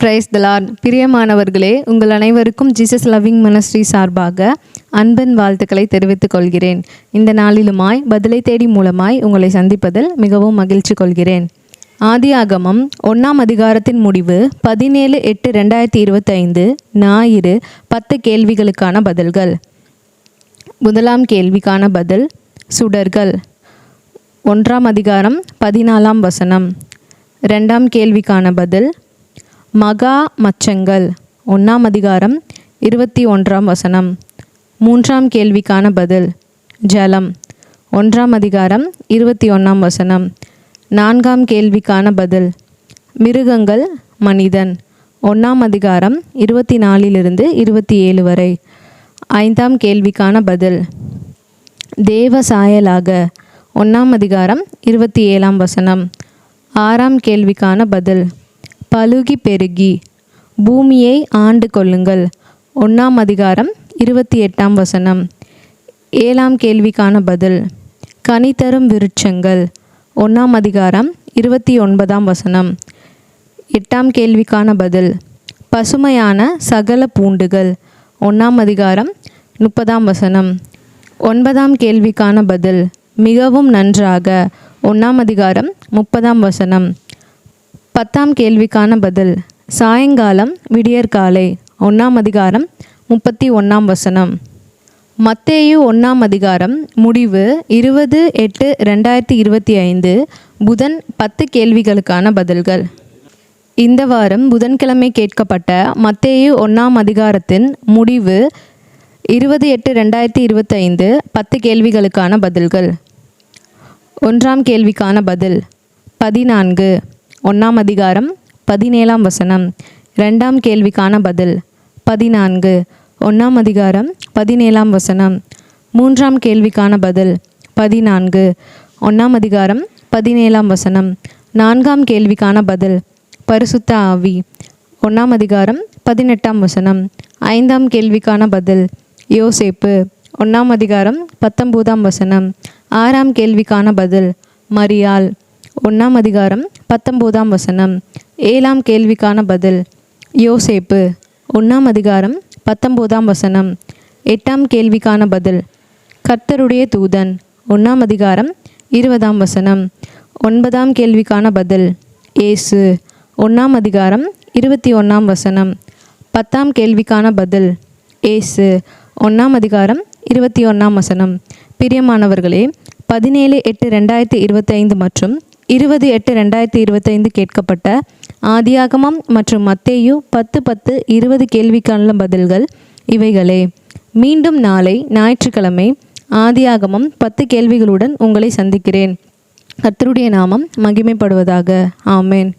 Price தலான் பிரியமானவர்களே உங்கள் அனைவருக்கும் ஜீசஸ் லவ்விங் மனஸ்ரீ சார்பாக அன்பன் வாழ்த்துக்களை தெரிவித்துக் கொள்கிறேன். இந்த நாளிலுமாய் பதிலை தேடி மூலமாய் உங்களை சந்திப்பதில் மிகவும் மகிழ்ச்சி கொள்கிறேன். ஆதியாகமம் ஒன்றாம் அதிகாரத்தின் முடிவு பதினேழு எட்டு ரெண்டாயிரத்தி இருபத்தைந்து ஞாயிறு பத்து கேள்விகளுக்கான பதில்கள். முதலாம் கேள்விக்கான பதில் சுடர்கள். ஒன்றாம் அதிகாரம் பதினாலாம் வசனம். ரெண்டாம் கேள்விக்கான பதில் மகா மச்சங்கள். ஒன்றாம் அதிகாரம் இருபத்தி ஒன்றாம் வசனம். மூன்றாம் கேள்விக்கான பதில் ஜலம். ஒன்றாம் அதிகாரம் இருபத்தி ஒன்றாம் வசனம். நான்காம் கேள்விக்கான பதில் மிருகங்கள் மனிதன். ஒன்றாம் அதிகாரம் இருபத்தி நாலிலிருந்து இருபத்தி ஏழு வரை. ஐந்தாம் கேள்விக்கான பதில் தேவ சாயலாக. ஒன்றாம் அதிகாரம் இருபத்தி ஏழாம் வசனம். ஆறாம் கேள்விக்கான பதில் பழுகி பெருகி பூமியை ஆண்டு கொள்ளுங்கள். ஒன்றாம் அதிகாரம் இருபத்தி எட்டாம் வசனம். ஏழாம் கேள்விக்கான பதில். கனி தரும் விருட்சங்கள். ஒன்றாம் அதிகாரம் இருபத்தி ஒன்பதாம் வசனம். எட்டாம் கேள்விக்கான பதில். பசுமையான சகல பூண்டுகள். ஒன்றாம் அதிகாரம் முப்பதாம் வசனம். ஒன்பதாம் கேள்விக்கான பதில். மிகவும் நன்றாக. ஒன்றாம் அதிகாரம் முப்பதாம் வசனம். பத்தாம் கேள்விக்கான பதில். சாயங்காலம் விடியற்காலை ஒன்றாம் அதிகாரம் முப்பத்தி ஒன்றாம் வசனம். மத்தேயு ஒன்றாம் அதிகாரம் முடிவு இருபது எட்டு ரெண்டாயிரத்தி இருபத்தி ஐந்து புதன் பத்து கேள்விகளுக்கான பதில்கள். இந்த வாரம் புதன்கிழமை கேட்கப்பட்ட மத்தேயு ஒன்றாம் அதிகாரத்தின் முடிவு இருபது எட்டு ரெண்டாயிரத்தி இருபத்தைந்து பத்து கேள்விகளுக்கான பதில்கள். ஒன்றாம் கேள்விக்கான பதில் பதினான்கு. ஒன்றாம் அதிகாரம் பதினேழாம் வசனம். ரெண்டாம் கேள்விக்கான பதில் பதினான்கு. ஒன்றாம் அதிகாரம் பதினேழாம் வசனம். மூன்றாம் கேள்விக்கான பதில் பதினான்கு. ஒன்றாம் அதிகாரம் பதினேழாம் வசனம். நான்காம் கேள்விக்கான பதில் பரிசுத்த ஆவி. ஒன்றாம் அதிகாரம் பதினெட்டாம் வசனம். ஐந்தாம் கேள்விக்கான பதில் யோசேப்பு. ஒன்றாம் அதிகாரம் பத்தொம்போதாம் வசனம். ஆறாம் கேள்விக்கான பதில் மரியாள். ஒன்றாம் அதிகாரம் பத்தொம்போதாம் வசனம். ஏழாம் கேள்விக்கான பதில். யோசேப்பு ஒன்றாம் அதிகாரம் பத்தொம்போதாம் வசனம். எட்டாம் கேள்விக்கான பதில். கர்த்தருடைய தூதன் ஒன்றாம் அதிகாரம் இருபதாம் வசனம். ஒன்பதாம் கேள்விக்கான பதில். ஏசு ஒன்றாம் அதிகாரம் இருபத்தி ஒன்றாம் வசனம். பத்தாம் கேள்விக்கான பதில். ஏசு ஒன்றாம் அதிகாரம் இருபத்தி ஒன்றாம் வசனம். பிரியமானவர்களே பதினேழு எட்டு ரெண்டாயிரத்தி இருபத்தைந்து மற்றும் இருபது எட்டு ரெண்டாயிரத்தி இருபத்தைந்து கேட்கப்பட்ட ஆதியாகமம் மற்றும் மத்தேயு பத்து பத்து இருபது கேள்விக்கான பதில்கள் இவைகளே. மீண்டும் நாளை ஞாயிற்றுக்கிழமை ஆதியாகமம் பத்து கேள்விகளுடன் உங்களை சந்திக்கிறேன். கர்த்தருடைய நாமம் மகிமைப்படுவதாக. ஆமேன்.